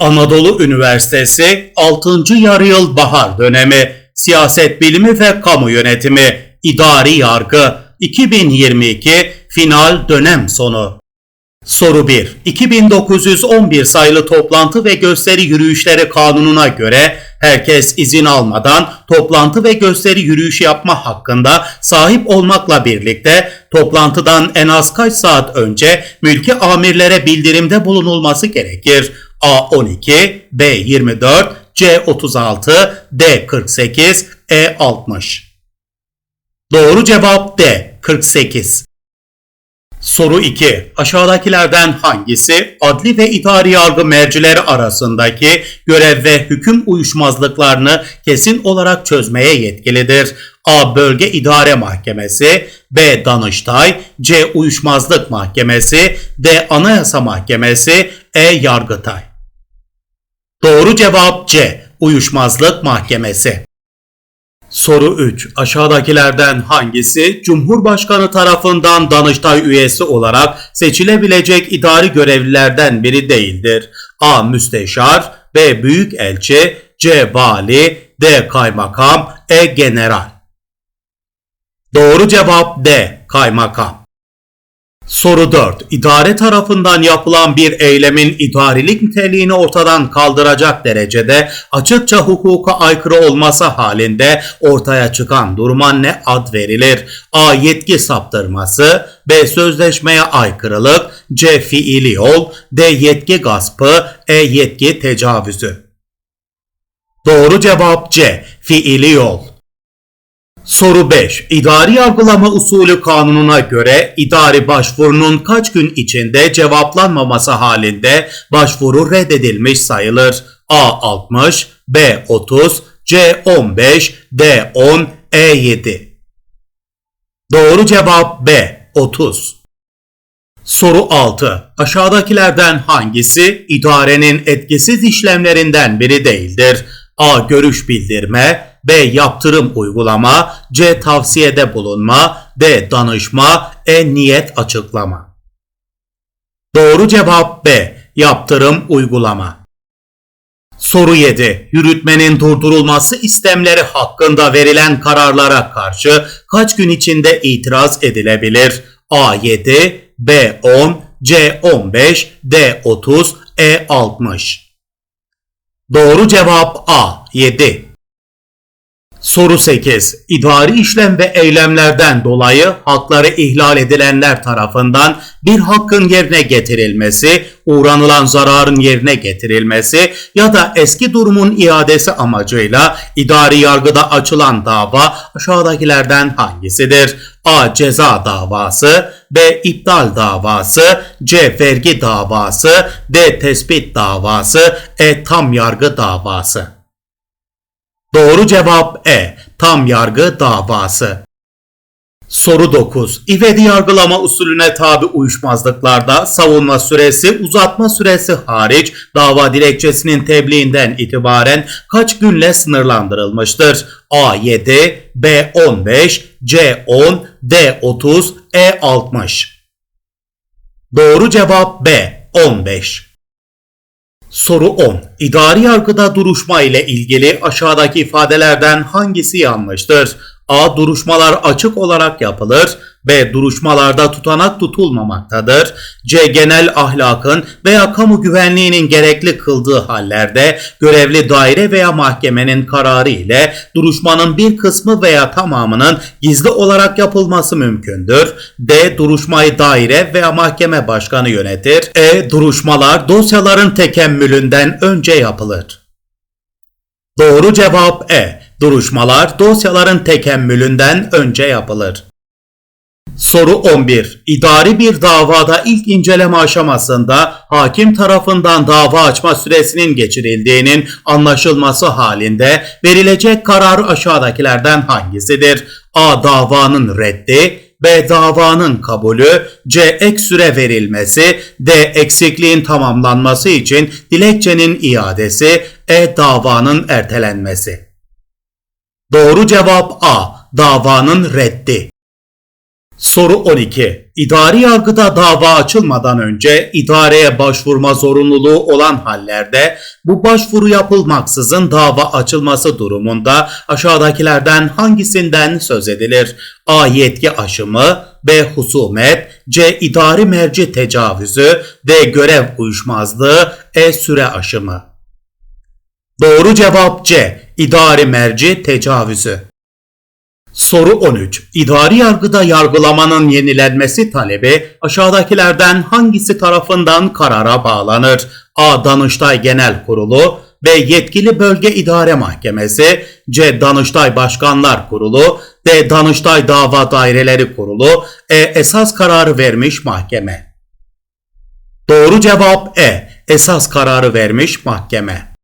Anadolu Üniversitesi 6. Yarıyıl Bahar Dönemi Siyaset Bilimi ve Kamu Yönetimi İdari Yargı 2022 Final Dönem Sonu Soru 1. 2911 sayılı toplantı ve gösteri yürüyüşleri kanununa göre herkes izin almadan toplantı ve gösteri yürüyüşü yapma hakkında sahip olmakla birlikte toplantıdan en az kaç saat önce mülki amirlere bildirimde bulunulması gerekir? A12, B24, C36, D48, E60. Doğru cevap D. 48. Soru 2. Aşağıdakilerden hangisi adli ve idari yargı mercileri arasındaki görev ve hüküm uyuşmazlıklarını kesin olarak çözmeye yetkilidir? A. Bölge İdare Mahkemesi B. Danıştay C. Uyuşmazlık Mahkemesi D. Anayasa Mahkemesi E. Yargıtay Doğru cevap C. Uyuşmazlık Mahkemesi Soru 3. Aşağıdakilerden hangisi Cumhurbaşkanı tarafından Danıştay üyesi olarak seçilebilecek idari görevlilerden biri değildir? A. Müsteşar B. Büyükelçi C. Vali D. Kaymakam E. General Doğru cevap D. Kaymakam Soru 4. İdare tarafından yapılan bir eylemin idarilik niteliğini ortadan kaldıracak derecede açıkça hukuka aykırı olması halinde ortaya çıkan duruma ne ad verilir? A. Yetki saptırması B. Sözleşmeye aykırılık C. Fiili yol D. Yetki gaspı E. Yetki tecavüzü Doğru cevap C. Fiili yol Soru 5. İdari yargılama usulü kanununa göre idari başvurunun kaç gün içinde cevaplanmaması halinde başvuru reddedilmiş sayılır? A 60, B 30, C 15, D 10, E 7. Doğru cevap B 30. Soru 6. Aşağıdakilerden hangisi idarenin etkisiz işlemlerinden biri değildir? A. Görüş bildirme B. Yaptırım uygulama C. Tavsiyede bulunma D. Danışma E. Niyet açıklama Doğru cevap B. Yaptırım uygulama Soru 7. Yürütmenin durdurulması istemleri hakkında verilen kararlara karşı kaç gün içinde itiraz edilebilir? A 7, B 10, C 15, D 30, E 60. Doğru cevap A 7. Soru 8. İdari işlem ve eylemlerden dolayı hakları ihlal edilenler tarafından bir hakkın yerine getirilmesi, uğranılan zararın yerine getirilmesi ya da eski durumun iadesi amacıyla idari yargıda açılan dava aşağıdakilerden hangisidir? A. Ceza davası B. iptal davası C. Vergi davası D. Tespit davası E. Tam yargı davası Doğru cevap E. Tam yargı davası. Soru 9. İvedi yargılama usulüne tabi uyuşmazlıklarda savunma süresi, uzatma süresi hariç dava dilekçesinin tebliğinden itibaren kaç günle sınırlandırılmıştır? A 7, B 15, C 10, D 30, E 60. Doğru cevap B 15. Soru 10. İdari yargıda duruşma ile ilgili aşağıdaki ifadelerden hangisi yanlıştır? A. Duruşmalar açık olarak yapılır. B. Duruşmalarda tutanak tutulmamaktadır. C. Genel ahlakın veya kamu güvenliğinin gerekli kıldığı hallerde görevli daire veya mahkemenin kararı ile duruşmanın bir kısmı veya tamamının gizli olarak yapılması mümkündür. D. Duruşmayı daire veya mahkeme başkanı yönetir. E. Duruşmalar dosyaların tekemmülünden önce yapılır. Doğru cevap E. Duruşmalar dosyaların tekemmülünden önce yapılır. Soru 11. İdari bir davada ilk inceleme aşamasında hakim tarafından dava açma süresinin geçirildiğinin anlaşılması halinde verilecek karar aşağıdakilerden hangisidir? A. Davanın reddi B. Davanın kabulü C. Ek süre verilmesi D. Eksikliğin tamamlanması için dilekçenin iadesi E. Davanın ertelenmesi Doğru cevap A. Davanın reddi. Soru 12. İdari yargıda dava açılmadan önce idareye başvurma zorunluluğu olan hallerde bu başvuru yapılmaksızın dava açılması durumunda aşağıdakilerden hangisinden söz edilir? A. Yetki aşımı B. Husumet C. İdari merci tecavüzü D. Görev uyuşmazlığı E. Süre aşımı Doğru cevap C. İdari merci tecavüzü. Soru 13. İdari yargıda yargılamanın yenilenmesi talebi aşağıdakilerden hangisi tarafından karara bağlanır? A. Danıştay Genel Kurulu B. Yetkili Bölge İdare Mahkemesi C. Danıştay Başkanlar Kurulu D. Danıştay Dava Daireleri Kurulu E. Esas kararı vermiş mahkeme. Doğru cevap E. Esas kararı vermiş mahkeme.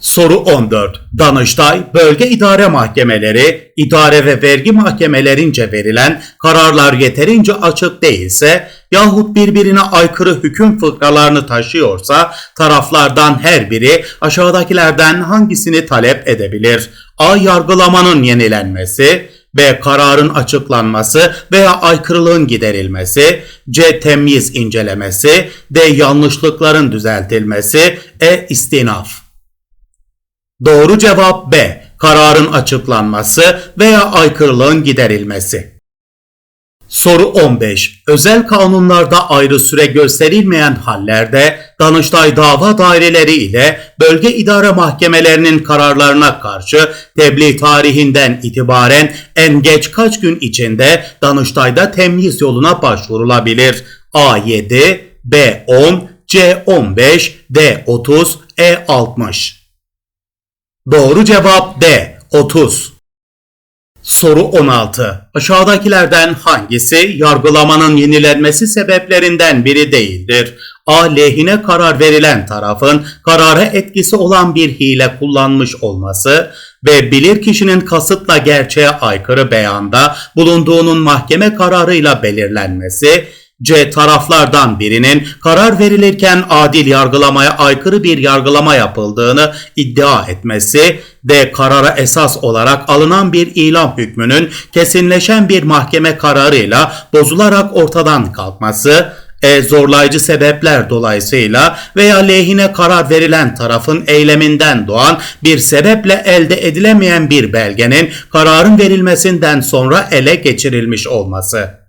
Soru 14. Danıştay, bölge idare mahkemeleri, idare ve vergi mahkemelerince verilen kararlar yeterince açık değilse yahut birbirine aykırı hüküm fıkralarını taşıyorsa taraflardan her biri aşağıdakilerden hangisini talep edebilir? A. Yargılamanın yenilenmesi, B. Kararın açıklanması veya aykırılığın giderilmesi, C. Temyiz incelemesi, D. Yanlışlıkların düzeltilmesi, E. istinaf. Doğru cevap B. Kararın açıklanması veya aykırılığın giderilmesi. Soru 15. Özel kanunlarda ayrı süre gösterilmeyen hallerde Danıştay dava daireleri ile bölge idare mahkemelerinin kararlarına karşı tebliğ tarihinden itibaren en geç kaç gün içinde Danıştay'da temyiz yoluna başvurulabilir? A7, B10, C15, D30, E60. Doğru cevap D. 30. Soru 16. Aşağıdakilerden hangisi yargılamanın yenilenmesi sebeplerinden biri değildir? A. Lehine karar verilen tarafın karara etkisi olan bir hile kullanmış olması ve bilir kişinin kasıtla gerçeğe aykırı beyanda bulunduğunun mahkeme kararıyla belirlenmesi C. Taraflardan birinin karar verilirken adil yargılamaya aykırı bir yargılama yapıldığını iddia etmesi. D. Karara esas olarak alınan bir ilam hükmünün kesinleşen bir mahkeme kararıyla bozularak ortadan kalkması. E. Zorlayıcı sebepler dolayısıyla veya lehine karar verilen tarafın eyleminden doğan bir sebeple elde edilemeyen bir belgenin kararın verilmesinden sonra ele geçirilmiş olması.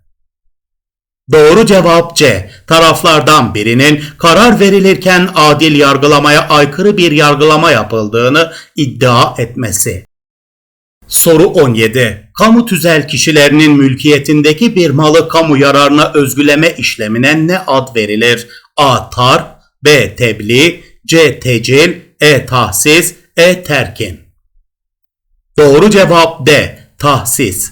Doğru cevap C. Taraflardan birinin karar verilirken adil yargılamaya aykırı bir yargılama yapıldığını iddia etmesi. Soru 17. Kamu tüzel kişilerinin mülkiyetindeki bir malı kamu yararına özgüleme işlemine ne ad verilir? A. Tar B. Tebliğ C. Tecil E. Tahsis E. Terkin Doğru cevap D. Tahsis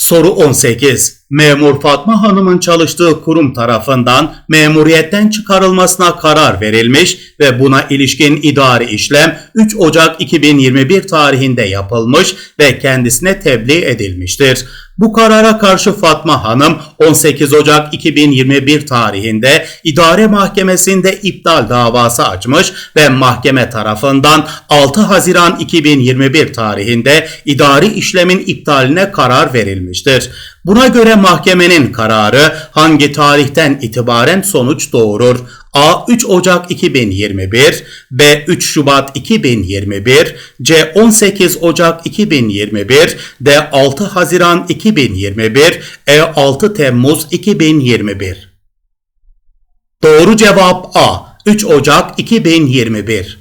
Soru 18. Memur Fatma Hanım'ın çalıştığı kurum tarafından memuriyetten çıkarılmasına karar verilmiş ve buna ilişkin idari işlem 3 Ocak 2021 tarihinde yapılmış ve kendisine tebliğ edilmiştir. Bu karara karşı Fatma Hanım 18 Ocak 2021 tarihinde idare mahkemesinde iptal davası açmış ve mahkeme tarafından 6 Haziran 2021 tarihinde idari işlemin iptaline karar verilmiştir. Buna göre mahkemenin kararı hangi tarihten itibaren sonuç doğurur? A 3 Ocak 2021, B 3 Şubat 2021, C 18 Ocak 2021, D 6 Haziran 2021, E 6 Temmuz 2021. Doğru cevap A 3 Ocak 2021.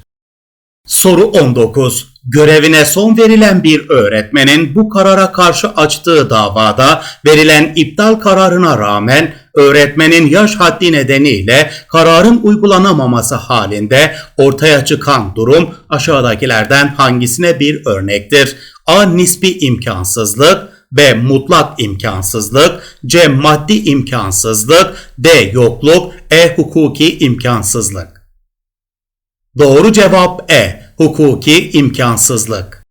Soru 19. Görevine son verilen bir öğretmenin bu karara karşı açtığı davada verilen iptal kararına rağmen öğretmenin yaş haddi nedeniyle kararın uygulanamaması halinde ortaya çıkan durum aşağıdakilerden hangisine bir örnektir? A. Nispi imkansızlık B. Mutlak imkansızlık C. Maddi imkansızlık D. Yokluk E. Hukuki imkansızlık Doğru cevap E. Hukuki imkansızlık.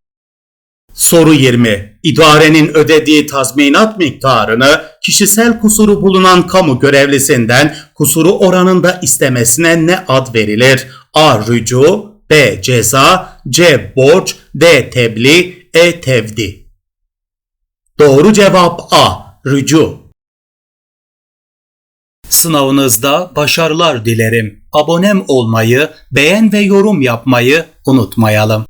Soru 20. İdarenin ödediği tazminat miktarını kişisel kusuru bulunan kamu görevlisinden kusuru oranında istemesine ne ad verilir? A. Rücu B. Ceza C. Borç D. Tebliğ E. Tevdi Doğru cevap A. Rücu Sınavınızda başarılar dilerim. Abonem olmayı, beğen ve yorum yapmayı unutmayalım.